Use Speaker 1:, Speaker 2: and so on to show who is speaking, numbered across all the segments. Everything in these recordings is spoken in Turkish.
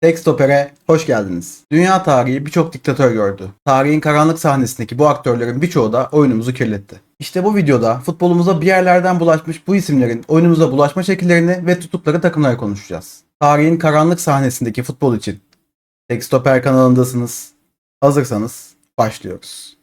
Speaker 1: Tek Stopper'e hoş geldiniz. Dünya tarihi birçok diktatör gördü. Tarihin karanlık sahnesindeki bu aktörlerin birçoğu da oyunumuzu kirletti. İşte bu videoda futbolumuza bir yerlerden bulaşmış bu isimlerin oyunumuza bulaşma şekillerini ve tuttukları takımları konuşacağız. Tarihin karanlık sahnesindeki futbol için Tek Stopper kanalındasınız. Hazırsanız başlıyoruz.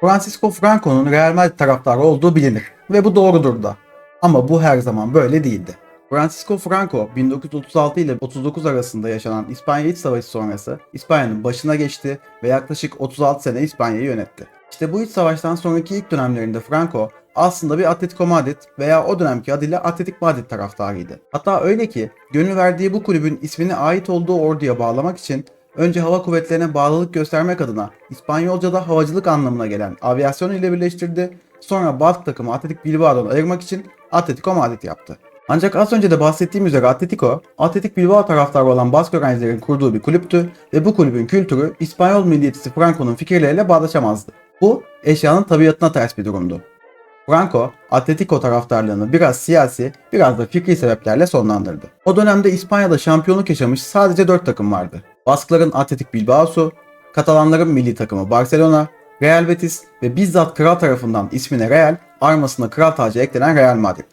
Speaker 1: Francisco Franco'nun Real Madrid taraftarı olduğu bilinir ve bu doğrudur da. Ama bu her zaman böyle değildi. Francisco Franco 1936 ile 39 arasında yaşanan İspanya İç Savaşı sonrası İspanya'nın başına geçti ve yaklaşık 36 sene İspanya'yı yönetti. İşte bu iç savaştan sonraki ilk dönemlerinde Franco aslında bir Atletico Madrid veya o dönemki adıyla Atletik Madrid taraftarıydı. Hatta öyle ki gönül verdiği bu kulübün ismini ait olduğu orduya bağlamak için önce hava kuvvetlerine bağlılık göstermek adına İspanyolca'da havacılık anlamına gelen avyasyon ile birleştirdi. Sonra Bask takımı Atletik Bilbao'dan ayırmak için Atletico Madrid yaptı. Ancak az önce de bahsettiğim üzere Atletico, Atletik Bilbao taraftarı olan Bask öğrencilerin kurduğu bir kulüptü ve bu kulübün kültürü İspanyol milliyetçisi Franco'nun fikirleriyle bağdaşamazdı. Bu eşyanın tabiatına ters bir durumdu. Franco, Atletico taraftarlığını biraz siyasi, biraz da fikri sebeplerle sonlandırdı. O dönemde İspanya'da şampiyonluk yaşamış sadece 4 takım vardı. Baskların Atletik Bilbao'su, Katalanların milli takımı Barcelona, Real Betis ve bizzat kral tarafından ismine Real, armasına kral tacı eklenen Real Madrid.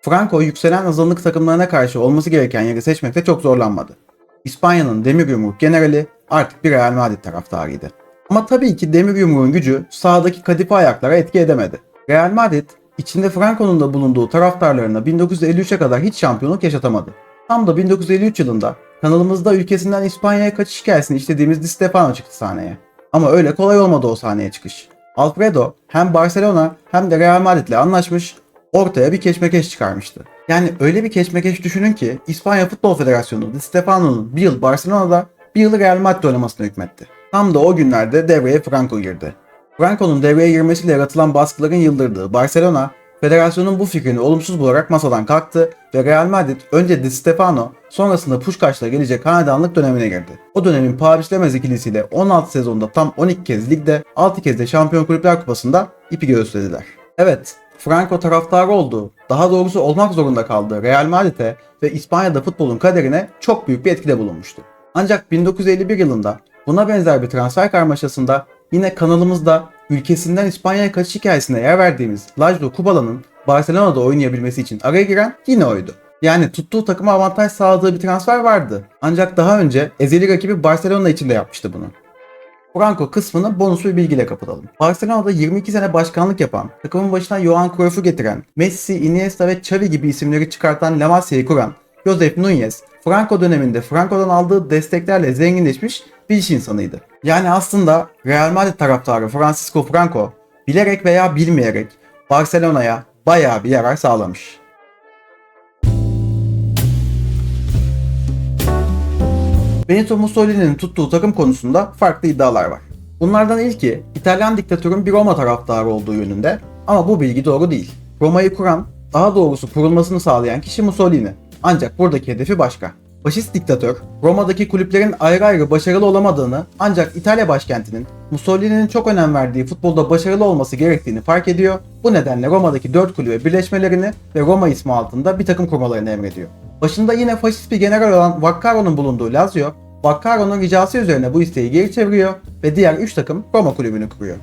Speaker 1: Franco yükselen azınlık takımlarına karşı olması gereken yeri seçmekte çok zorlanmadı. İspanya'nın demir yumruk generali artık bir Real Madrid taraftarıydı. Ama tabii ki demir yumruğun gücü sahadaki kadife ayaklara etki edemedi. Real Madrid içinde Franco'nun da bulunduğu taraftarlarına 1953'e kadar hiç şampiyonluk yaşatamadı. Tam da 1953 yılında kanalımızda ülkesinden İspanya'ya kaçış hikayesini işlediğimiz Di Stefano çıktı sahneye. Ama öyle kolay olmadı o sahneye çıkış. Alfredo hem Barcelona hem de Real Madrid'le anlaşmış, ortaya bir keşmekeş çıkarmıştı. Yani öyle bir keşmekeş düşünün ki İspanya Futbol Federasyonu Di Stefano'nun bir yıl Barcelona'da bir yıl Real Madrid oynamasına hükmetti. Tam da o günlerde devreye Franco girdi. Franco'nun devreye girmesiyle yaratılan baskıların yıldırdığı Barcelona, federasyonun bu fikrini olumsuz bularak masadan kalktı ve Real Madrid önce Di Stefano sonrasında Puskas'la gelecek hanedanlık dönemine girdi. O dönemin Paris Lemez ikilisiyle 16 sezonda tam 12 kez ligde 6 kez de Şampiyon Kulüpler Kupası'nda ipi göğüslediler. Evet, Franco taraftarı olduğu, daha doğrusu olmak zorunda kaldığı Real Madrid'e ve İspanya'da futbolun kaderine çok büyük bir etkide bulunmuştu. Ancak 1951 yılında buna benzer bir transfer karmaşasında yine kanalımızda ülkesinden İspanya'ya kaçış hikayesine yer verdiğimiz Lajlo Kubala'nın Barcelona'da oynayabilmesi için araya giren yine oydu. Yani tuttuğu takıma avantaj sağladığı bir transfer vardı. Ancak daha önce ezeli rakibi Barcelona için de yapmıştı bunu. Franco kısmını bonus bir bilgiyle kapatalım. Barcelona'da 22 sene başkanlık yapan, takımın başına Johan Cruyff'u getiren, Messi, Iniesta ve Xavi gibi isimleri çıkartan La Masia'yı kuran Josep Nunez, Franco döneminde Franco'dan aldığı desteklerle zenginleşmiş bir iş insanıydı. Yani aslında Real Madrid taraftarı Francisco Franco bilerek veya bilmeyerek Barcelona'ya bayağı bir yarar sağlamış. Benito Mussolini'nin tuttuğu takım konusunda farklı iddialar var. Bunlardan ilki İtalyan diktatörün bir Roma taraftarı olduğu yönünde ama bu bilgi doğru değil. Roma'yı kuran, daha doğrusu kurulmasını sağlayan kişi Mussolini. Ancak buradaki hedefi başka. Faşist diktatör, Roma'daki kulüplerin ayrı ayrı başarılı olamadığını ancak İtalya başkentinin Mussolini'nin çok önem verdiği futbolda başarılı olması gerektiğini fark ediyor. Bu nedenle Roma'daki 4 kulübe birleşmelerini ve Roma ismi altında bir takım kurmalarını emrediyor. Başında yine faşist bir general olan Vaccaro'nun bulunduğu Lazio, Vaccaro'nun ricası üzerine bu isteği geri çeviriyor ve diğer 3 takım Roma kulübünü kuruyor.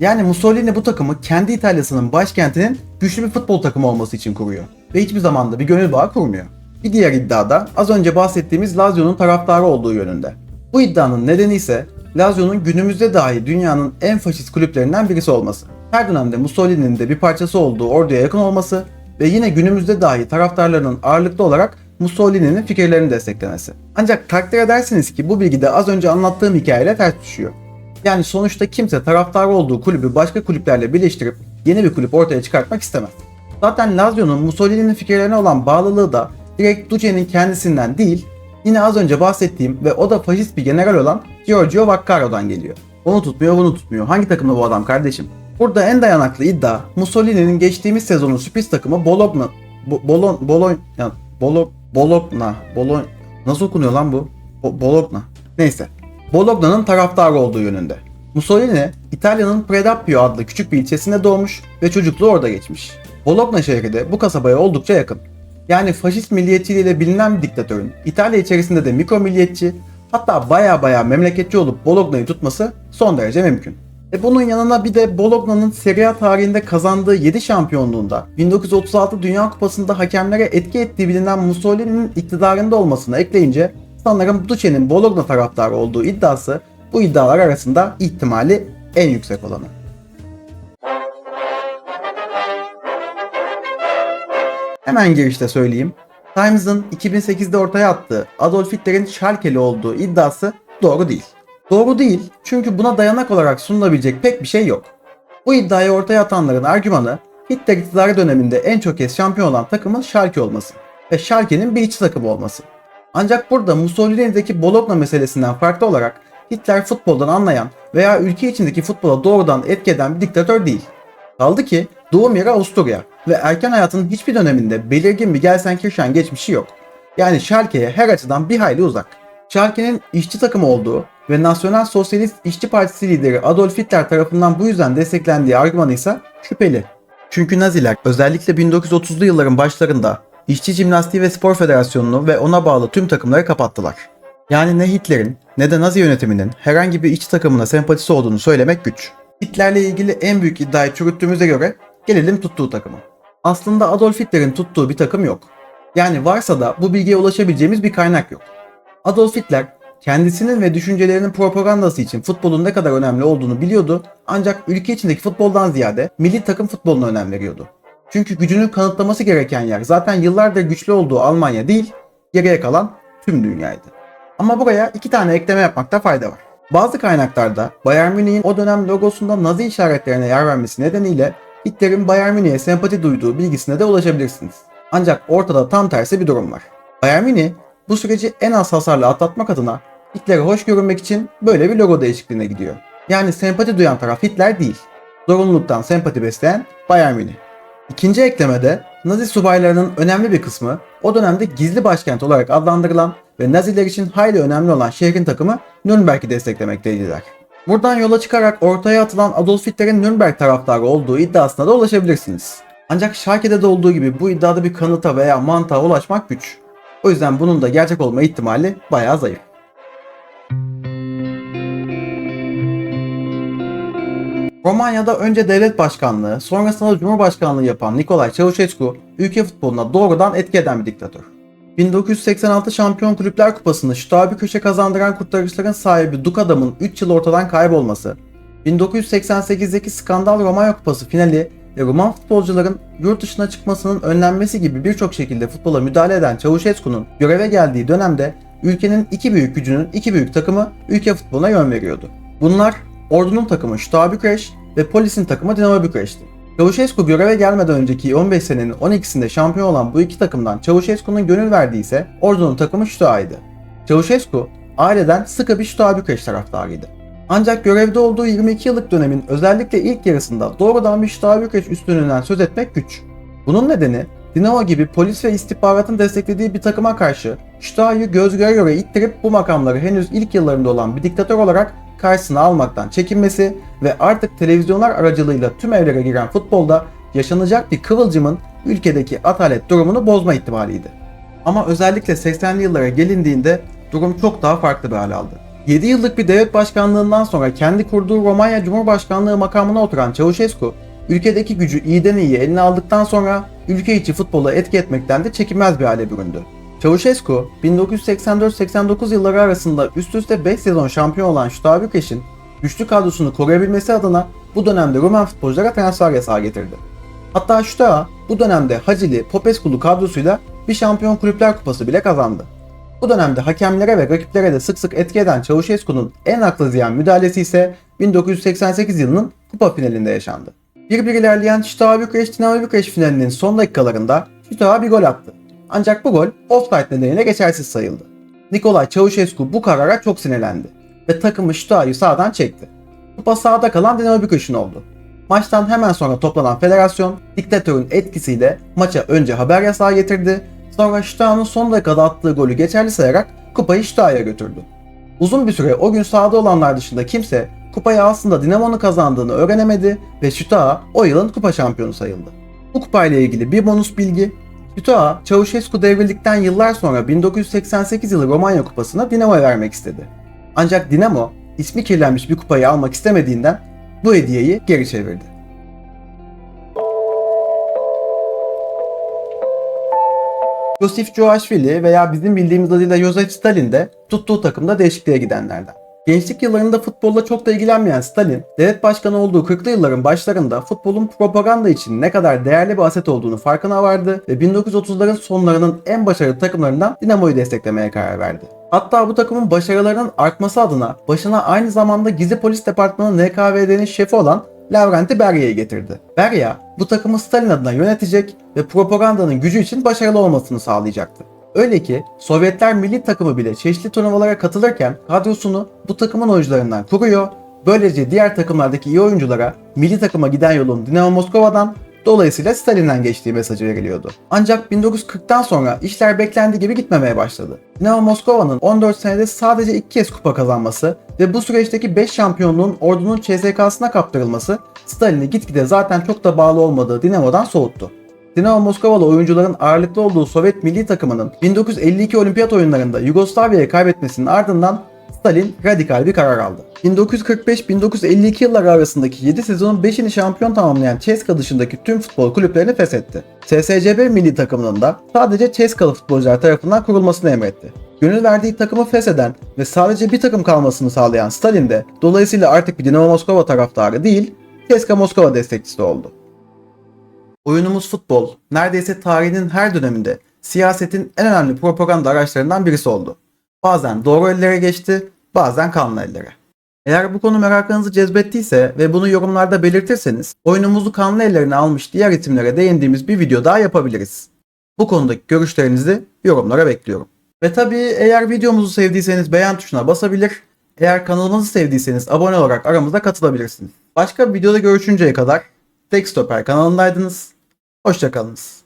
Speaker 1: Yani Mussolini bu takımı kendi İtalya'sının başkentinin güçlü bir futbol takımı olması için kuruyor. Ve hiçbir zaman da bir gönül bağı kurmuyor. Bir diğer iddia da az önce bahsettiğimiz Lazio'nun taraftarı olduğu yönünde. Bu iddianın nedeni ise Lazio'nun günümüzde dahi dünyanın en faşist kulüplerinden birisi olması. Her dönemde Mussolini'nin de bir parçası olduğu orduya yakın olması ve yine günümüzde dahi taraftarlarının ağırlıklı olarak Mussolini'nin fikirlerini desteklemesi. Ancak takdir edersiniz ki bu bilgi de az önce anlattığım hikayeyle ters düşüyor. Yani sonuçta kimse taraftar olduğu kulübü başka kulüplerle birleştirip yeni bir kulüp ortaya çıkartmak istemez. Zaten Lazio'nun Mussolini'nin fikirlerine olan bağlılığı da direkt Duce'nin kendisinden değil, yine az önce bahsettiğim ve o da faşist bir general olan Giorgio Vaccaro'dan geliyor. Onu tutmuyor, bunu tutmuyor. Hangi takımda bu adam kardeşim? Burada en dayanaklı iddia Mussolini'nin geçtiğimiz sezonun sürpriz takımı Bologna, Bo, Bolon, Bolon, yani Bolo, Bologna, Bolon, nasıl okunuyor lan bu? Bo, Bologna. Neyse. Bologna'nın taraftarı olduğu yönünde. Mussolini, İtalya'nın Predappio adlı küçük bir ilçesinde doğmuş ve çocukluğu orada geçmiş. Bologna şehri de bu kasabaya oldukça yakın. Yani faşist milliyetçiliğiyle bilinen bir diktatörün İtalya içerisinde de mikro milliyetçi hatta baya baya memleketçi olup Bologna'yı tutması son derece mümkün. E bunun yanına bir de Bologna'nın Serie A tarihinde kazandığı 7 şampiyonluğunda 1936 Dünya Kupası'nda hakemlere etki ettiği bilinen Mussolini'nin iktidarında olmasını ekleyince sanırım Duce'nin Bologna taraftarı olduğu iddiası bu iddialar arasında ihtimali en yüksek olanı. Hemen girişte söyleyeyim. Times'ın 2008'de ortaya attığı Adolf Hitler'in Schalke'li olduğu iddiası doğru değil. Doğru değil çünkü buna dayanak olarak sunulabilecek pek bir şey yok. Bu iddiayı ortaya atanların argümanı Hitler iktidarı döneminde en çok kez şampiyon olan takımın Schalke olması ve Schalke'nin bir iç takımı olması. Ancak burada Mussolini'deki Bologna meselesinden farklı olarak Hitler futboldan anlayan veya ülke içindeki futbola doğrudan etki eden bir diktatör değil. Kaldı ki doğum yeri Avusturya ve erken hayatının hiçbir döneminde belirgin bir Gelsenkirchen geçmişi yok. Yani Schalke'ye her açıdan bir hayli uzak. Schalke'nin işçi takımı olduğu ve Nasyonel Sosyalist İşçi Partisi lideri Adolf Hitler tarafından bu yüzden desteklendiği argümanı ise şüpheli. Çünkü Naziler özellikle 1930'lu yılların başlarında İşçi Jimnastiği ve Spor Federasyonu'nu ve ona bağlı tüm takımları kapattılar. Yani ne Hitler'in ne de Nazi yönetiminin herhangi bir işçi takımına sempatisi olduğunu söylemek güç. Hitler'le ilgili en büyük iddiayı çürüttüğümüze göre gelelim tuttuğu takıma. Aslında Adolf Hitler'in tuttuğu bir takım yok. Yani varsa da bu bilgiye ulaşabileceğimiz bir kaynak yok. Adolf Hitler kendisinin ve düşüncelerinin propagandası için futbolun ne kadar önemli olduğunu biliyordu ancak ülke içindeki futboldan ziyade milli takım futboluna önem veriyordu. Çünkü gücünü kanıtlaması gereken yer zaten yıllardır güçlü olduğu Almanya değil, geriye kalan tüm dünyaydı. Ama buraya iki tane ekleme yapmakta fayda var. Bazı kaynaklarda Bayern Münih'in o dönem logosunda Nazi işaretlerine yer vermesi nedeniyle Hitler'in Bayern Münih'e sempati duyduğu bilgisine de ulaşabilirsiniz. Ancak ortada tam tersi bir durum var. Bayern Münih bu süreci en az hasarla atlatmak adına Hitler'e hoş görünmek için böyle bir logo değişikliğine gidiyor. Yani sempati duyan taraf Hitler değil. Zorunluluktan sempati besleyen Bayern Münih. İkinci eklemede Nazi subaylarının önemli bir kısmı o dönemde gizli başkent olarak adlandırılan ve Naziler için hayli önemli olan şehrin takımı Nürnberg'i desteklemekteydiler. Buradan yola çıkarak ortaya atılan Adolf Hitler'in Nürnberg taraftarı olduğu iddiasına da ulaşabilirsiniz. Ancak Schalke'de de olduğu gibi bu iddiada bir kanıta veya mantığa ulaşmak güç. O yüzden bunun da gerçek olma ihtimali bayağı zayıf. Romanya'da önce devlet başkanlığı, sonrasında cumhurbaşkanlığı yapan Nicolae Ceausescu, ülke futboluna doğrudan etki eden bir diktatör. 1986 Şampiyon Kulüpler Kupası'nı bir köşe kazandıran kurtarıcıların sahibi Duk adamın 3 yıl ortadan kaybolması, 1988'deki skandal Romanya Kupası finali ve Roman futbolcuların yurt dışına çıkmasının önlenmesi gibi birçok şekilde futbola müdahale eden Ceausescu'nun göreve geldiği dönemde ülkenin iki büyük gücünün iki büyük takımı ülke futboluna yön veriyordu. Bunlar Ordu'nun takımı Şuta Bükreş ve Polis'in takımı Dinamo Bükreş'ti. Ceausescu göreve gelmeden önceki 15 senenin 12'sinde şampiyon olan bu iki takımdan Ceausescu'nun gönül verdiği ise Ordu'nun takımı Şuta'ydı. Ceausescu aileden sıkı bir Şuta Bükreş taraftarıydı. Ancak görevde olduğu 22 yıllık dönemin özellikle ilk yarısında doğrudan bir Şuta Bükreş üstünlüğünden söz etmek güç. Bunun nedeni Dinamo gibi polis ve istihbaratın desteklediği bir takıma karşı Şuta'yı göz göre göre ittirip bu makamları henüz ilk yıllarında olan bir diktatör olarak karşısına almaktan çekinmesi ve artık televizyonlar aracılığıyla tüm evlere giren futbolda yaşanacak bir kıvılcımın ülkedeki atalet durumunu bozma ihtimaliydi. Ama özellikle 80'li yıllara gelindiğinde durum çok daha farklı bir hal aldı. 7 yıllık bir devlet başkanlığından sonra kendi kurduğu Romanya Cumhurbaşkanlığı makamına oturan Ceausescu, ülkedeki gücü iyiden iyiye eline aldıktan sonra ülke içi futbola etki etmekten de çekinmez bir hale büründü. Ceausescu 1984-89 yılları arasında üst üste 5 sezon şampiyon olan Şuta Bükreş'in güçlü kadrosunu koruyabilmesi adına bu dönemde Roman futbolculara transfer yasağı getirdi. Hatta Şuta bu dönemde Hacili, Popescu'lu kadrosuyla bir şampiyon kulüpler kupası bile kazandı. Bu dönemde hakemlere ve rakiplere de sık sık etki eden Ceausescu'nun en aklı ziyan müdahalesi ise 1988 yılının kupa finalinde yaşandı. Bir bir ilerleyen Şuta Bükreş Dinamo Bükreş finalinin son dakikalarında Şuta bir gol attı. Ancak bu gol offside nedeniyle geçersiz sayıldı. Nikolay Ceausescu bu karara çok sinirlendi ve takımı Şuta'yı sağdan çekti. Kupa sağda kalan Dinamo Bükreş'in oldu. Maçtan hemen sonra toplanan federasyon diktatörün etkisiyle maça önce haber yasağı getirdi, sonra Şuta'nın son dakikada attığı golü geçerli sayarak kupayı Şuta'ya götürdü. Uzun bir süre o gün sahada olanlar dışında kimse kupayı aslında Dinamo'nun kazandığını öğrenemedi ve Şütaha o yılın kupa şampiyonu sayıldı. Bu kupayla ilgili bir bonus bilgi, Şütaha, Çavuşescu devrildikten yıllar sonra 1988 yılı Romanya kupasını Dinamo'ya vermek istedi. Ancak Dinamo, ismi kirlenmiş bir kupayı almak istemediğinden bu hediyeyi geri çevirdi. Josif Joashvili veya bizim bildiğimiz adıyla Josef Stalin de tuttuğu takımda değişikliğe gidenlerden. Gençlik yıllarında futbolla çok da ilgilenmeyen Stalin, devlet başkanı olduğu 40'lı yılların başlarında futbolun propaganda için ne kadar değerli bir aset olduğunu farkına vardı ve 1930'ların sonlarının en başarılı takımlarından Dinamo'yu desteklemeye karar verdi. Hatta bu takımın başarılarının artması adına başına aynı zamanda Gizli Polis Departmanı NKVD'nin şefi olan Lavrenti Berya'yı getirdi. Berya bu takımı Stalin adına yönetecek ve propagandanın gücü için başarılı olmasını sağlayacaktı. Öyle ki Sovyetler milli takımı bile çeşitli turnuvalara katılırken kadrosunu bu takımın oyuncularından kuruyor. Böylece diğer takımlardaki iyi oyunculara milli takıma giden yolun Dinamo Moskova'dan dolayısıyla Stalin'den geçtiği mesajı veriliyordu. Ancak 1940'tan sonra işler beklendiği gibi gitmemeye başladı. Dinamo Moskova'nın 14 senede sadece 2 kez kupa kazanması ve bu süreçteki 5 şampiyonluğun ordunun CSK'sına kaptırılması Stalin'i gitgide zaten çok da bağlı olmadığı Dinamo'dan soğuttu. Dinamo Moskovalı oyuncuların ağırlıklı olduğu Sovyet milli takımının 1952 olimpiyat oyunlarında Yugoslavya'ya kaybetmesinin ardından Stalin radikal bir karar aldı. 1945-1952 yılları arasındaki 7 sezonun 5'ini şampiyon tamamlayan CSKA dışındaki tüm futbol kulüplerini feshetti. SSCB milli takımının da sadece CSKA'lı futbolcular tarafından kurulmasını emretti. Gönül verdiği takımı fesheden ve sadece bir takım kalmasını sağlayan Stalin de dolayısıyla artık bir Dinamo Moskova taraftarı değil, CSKA Moskova destekçisi oldu. Oyunumuz futbol, neredeyse tarihinin her döneminde siyasetin en önemli propaganda araçlarından birisi oldu. Bazen doğru ellere geçti, bazen kanlı ellere. Eğer bu konu merakınızı cezbettiyse ve bunu yorumlarda belirtirseniz oyunumuzu kanlı ellerine almış diğer isimlere değindiğimiz bir video daha yapabiliriz. Bu konudaki görüşlerinizi yorumlara bekliyorum. Ve tabii eğer videomuzu sevdiyseniz beğen tuşuna basabilir, eğer kanalımızı sevdiyseniz abone olarak aramıza katılabilirsiniz. Başka bir videoda görüşünceye kadar Tek Stoper kanalındaydınız. Hoşçakalınız.